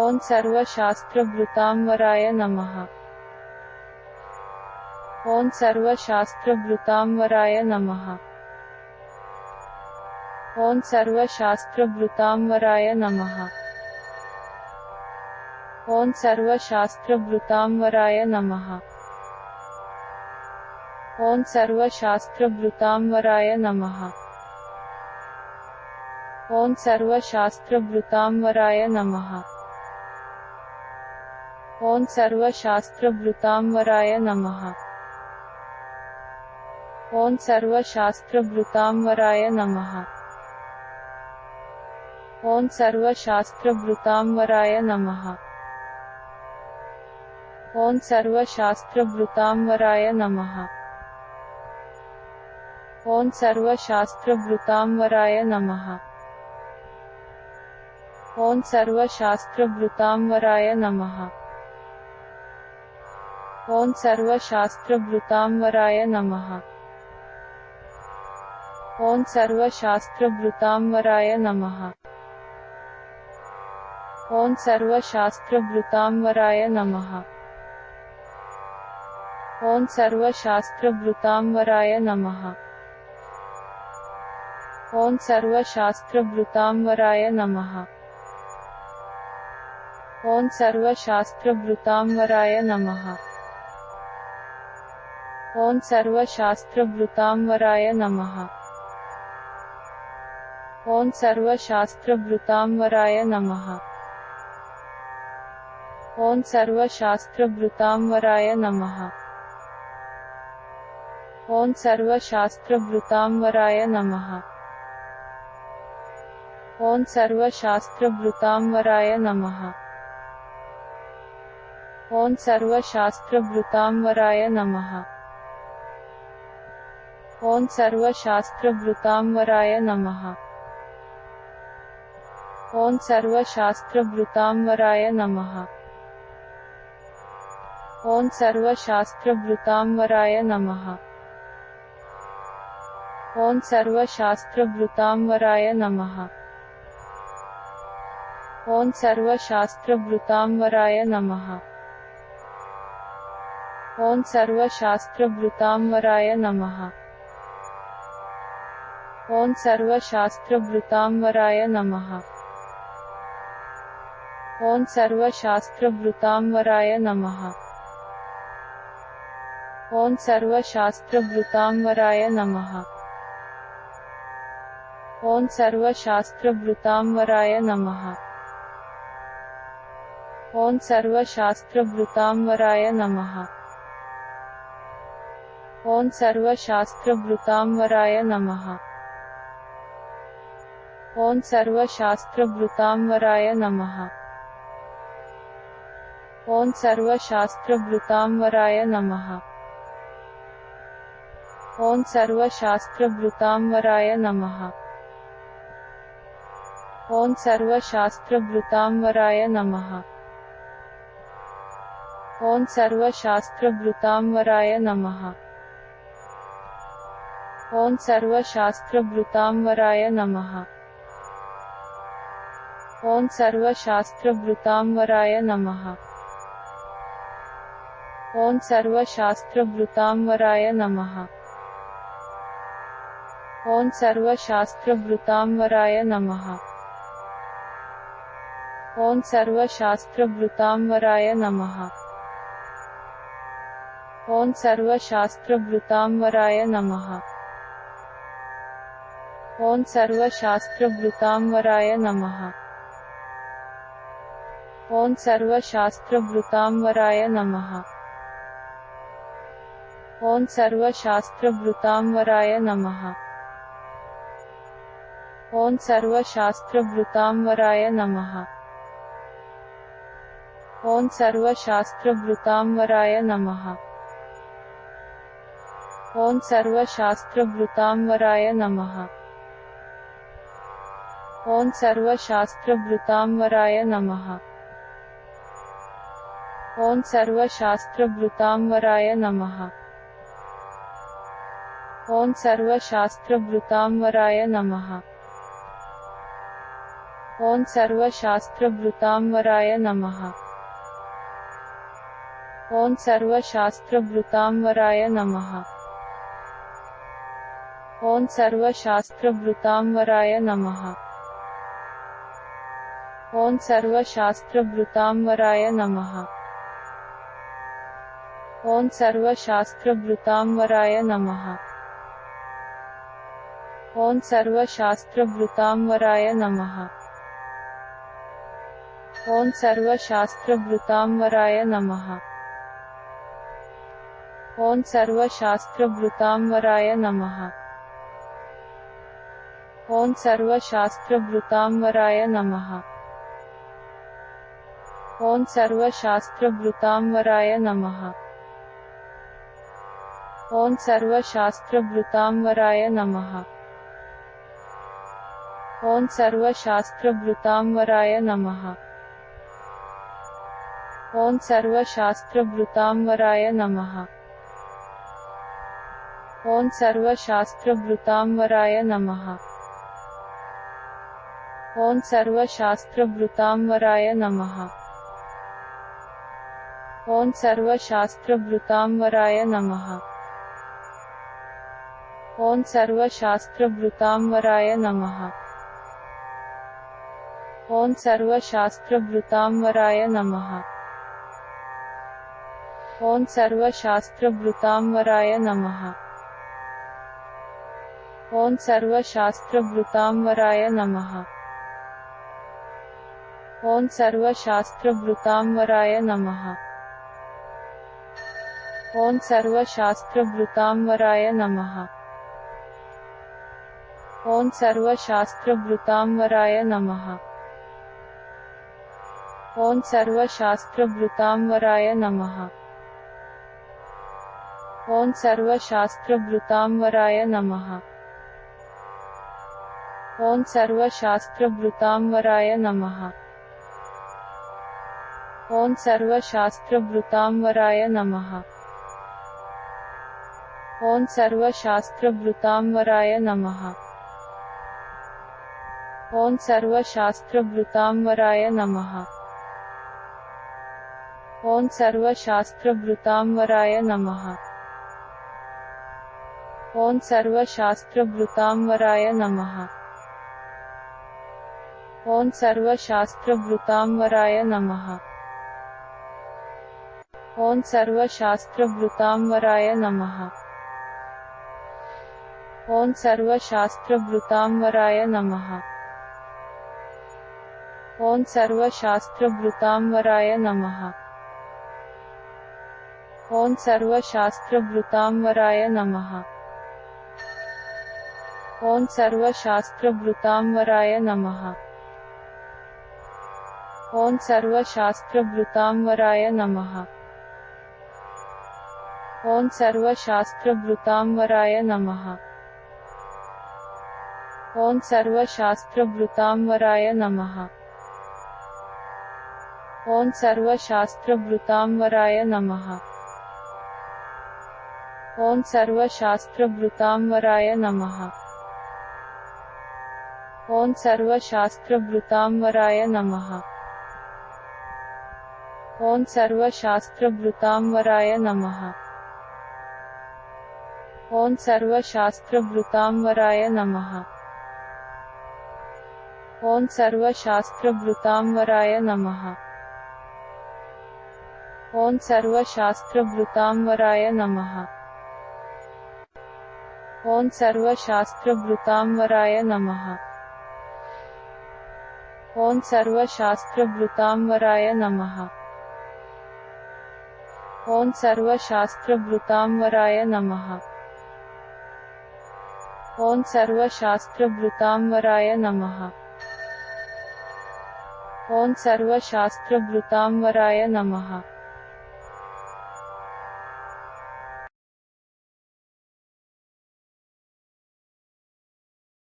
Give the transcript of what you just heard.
ॐ सर्वशास्त्रभृताम्बराय नमः। ॐ सर्वशास्त्रभृताम्बराय नमः। ॐ सर्वशास्त्रभृताम्बराय नमः। ॐ सर्वशास्त्रभृताम्बराय नमः। ॐ सर्वशास्त्रभृताम्बराय नमः। ॐ सर्वशास्त्रभृताम्बराय नमः ॐ सर्वशास्त्रभृताम्बराय नमः ॐ सर्वशास्त्रभृताम्बराय नमः ॐ सर्वशास्त्रभृताम्बराय नमः ॐ सर्वशास्त्रभृताम्बराय नमः ॐ सर्वशास्त्रभृताम्बराय नमः ॐ सर्वशास्त्रभृताम्बराय नमः ॐ सर्वशास्त्रभृताम्बराय नमः ॐ सर्वशास्त्रभृताम्बराय नमः ॐ सर्वशास्त्रभृताम्बराय नमः ॐ सर्वशास्त्रभृताम्बराय नमः ॐ सर्वशास्त्रभृताम्बराय नमः ॐ सर्वशास्त्रभृताम्बराय नमः ॐ सर्वशास्त्रभृताम्बराय नमः। ॐ सर्वशास्त्रभृताम्बराय नमः। ॐ सर्वशास्त्रभृताम्बराय नमः। ॐ सर्वशास्त्रभृताम्बराय नमः। ॐ सर्वशास्त्रभृताम्बराय नमः। ॐ सर्वशास्त्रभृताम्बराय नमः ॐ सर्वशास्त्रभृताम्बराय नमः ॐ सर्वशास्त्रभृताम्बराय नमः ॐ सर्वशास्त्रभृताम्बराय नमः ॐ सर्वशास्त्रभृताम्बराय नमः ॐ सर्वशास्त्रभृताम्बराय नमः ॐ सर्वशास्त्रभृताम्बराय नमः ॐ सर्वशास्त्रभृताम्बराय नमः। ॐ सर्वशास्त्रभृताम्बराय नमः। ॐ सर्वशास्त्रभृताम्बराय नमः। ॐ सर्वशास्त्रभृताम्बराय नमः। ॐ सर्वशास्त्रभृताम्बराय नमः। ॐ सर्वशास्त्रभृताम्बराय नमः ॐ सर्वशास्त्रभृताम्बराय नमः। ॐ सर्वशास्त्रभृताम्बराय नमः। ॐ सर्वशास्त्रभृताम्बराय नमः। ॐ सर्वशास्त्रभृताम्बराय नमः। ॐ सर्वशास्त्रभृताम्बराय नमः। ॐ सर्वशास्त्रभृताम्बराय नमः ॐ सर्वशास्त्रभृताम्बराय नमः। ॐ सर्वशास्त्रभृताम्बराय नमः। ॐ सर्वशास्त्रभृताम्बराय नमः। ॐ सर्वशास्त्रभृताम्बराय नमः। ॐ सर्वशास्त्रभृताम्बराय नमः। ॐ सर्वशास्त्रभृताम्बराय नमः ॐ सर्वशास्त्रभृताम्बराय नमः। ॐ सर्वशास्त्रभृताम्बराय नमः। ॐ सर्वशास्त्रभृताम्बराय नमः। ॐ सर्वशास्त्रभृताम्बराय नमः। ॐ सर्वशास्त्रभृताम्बराय नमः। ॐ सर्वशास्त्रभृताम्बराय नमः ॐ सर्वशास्त्रभृताम्बराय नमः। ॐ सर्वशास्त्रभृताम्बराय नमः। ॐ सर्वशास्त्रभृताम्बराय नमः। ॐ सर्वशास्त्रभृताम्बराय नमः। ॐ सर्वशास्त्रभृताम्बराय नमः। ॐ सर्वशास्त्रभृताम्बराय नमः ॐ सर्वशास्त्रभृताम्बराय नमः। ॐ सर्वशास्त्रभृताम्बराय नमः। ॐ सर्वशास्त्रभृताम्बराय नमः। ॐ सर्वशास्त्रभृताम्बराय नमः। ॐ सर्वशास्त्रभृताम्बराय नमः। ॐ सर्वशास्त्रभृताम्बराय नमः ॐ सर्वशास्त्रभृताम्बराय नमः ॐ सर्वशास्त्रभृताम्बराय नमः ॐ सर्वशास्त्रभृताम्बराय नमः ॐ सर्वशास्त्रभृताम्बराय नमः ॐ सर्वशास्त्रभृताम्बराय नमः ॐ सर्वशास्त्रभृताम्बराय नमः ॐ सर्वशास्त्रभृताम्बराय नमः। ॐ सर्वशास्त्रभृताम्बराय नमः। ॐ सर्वशास्त्रभृताम्बराय नमः। ॐ सर्वशास्त्रभृताम्बराय नमः। ॐ सर्वशास्त्रभृताम्बराय नमः। ॐ सर्वशास्त्रभृताम्बराय नमः ॐ सर्वशास्त्रभृताम्बराय नमः। ॐ सर्वशास्त्रभृताम्बराय नमः। ॐ सर्वशास्त्रभृताम्बराय नमः। ॐ सर्वशास्त्रभृताम्बराय नमः। ॐ सर्वशास्त्रभृताम्बराय नमः। ॐ सर्वशास्त्रभृताम्बराय नमः ॐ सर्वशास्त्रभृताम्बराय नमः ॐ सर्वशास्त्रभृताम्बराय नमः ॐ सर्वशास्त्रभृताम्बराय नमः ॐ सर्वशास्त्रभृताम्बराय नमः ॐ सर्वशास्त्रभृताम्बराय नमः ॐ सर्वशास्त्रभृताम्बराय नमः ॐ सर्वशास्त्रभृताम्बराय नमः। ॐ सर्वशास्त्रभृताम्बराय नमः। ॐ सर्वशास्त्रभृताम्बराय नमः। ॐ सर्वशास्त्रभृताम्बराय नमः। ॐ सर्वशास्त्रभृताम्बराय नमः। ॐ सर्वशास्त्रभृताम्बराय नमः ॐ सर्वशास्त्रभृताम्बराय नमः। ॐ सर्वशास्त्रभृताम्बराय नमः। ॐ सर्वशास्त्रभृताम्बराय नमः। ॐ सर्वशास्त्रभृताम्बराय नमः। ॐ सर्वशास्त्रभृताम्बराय नमः। ॐ सर्वशास्त्रभृताम्बराय नमः ॐ सर्वशास्त्रभृताम्बराय नमः। ॐ सर्वशास्त्रभृताम्बराय नमः। ॐ सर्वशास्त्रभृताम्बराय नमः। ॐ सर्वशास्त्रभृताम्बराय नमः। ॐ सर्वशास्त्रभृताम्बराय नमः। ॐ सर्वशास्त्रभृताम्बराय नमः।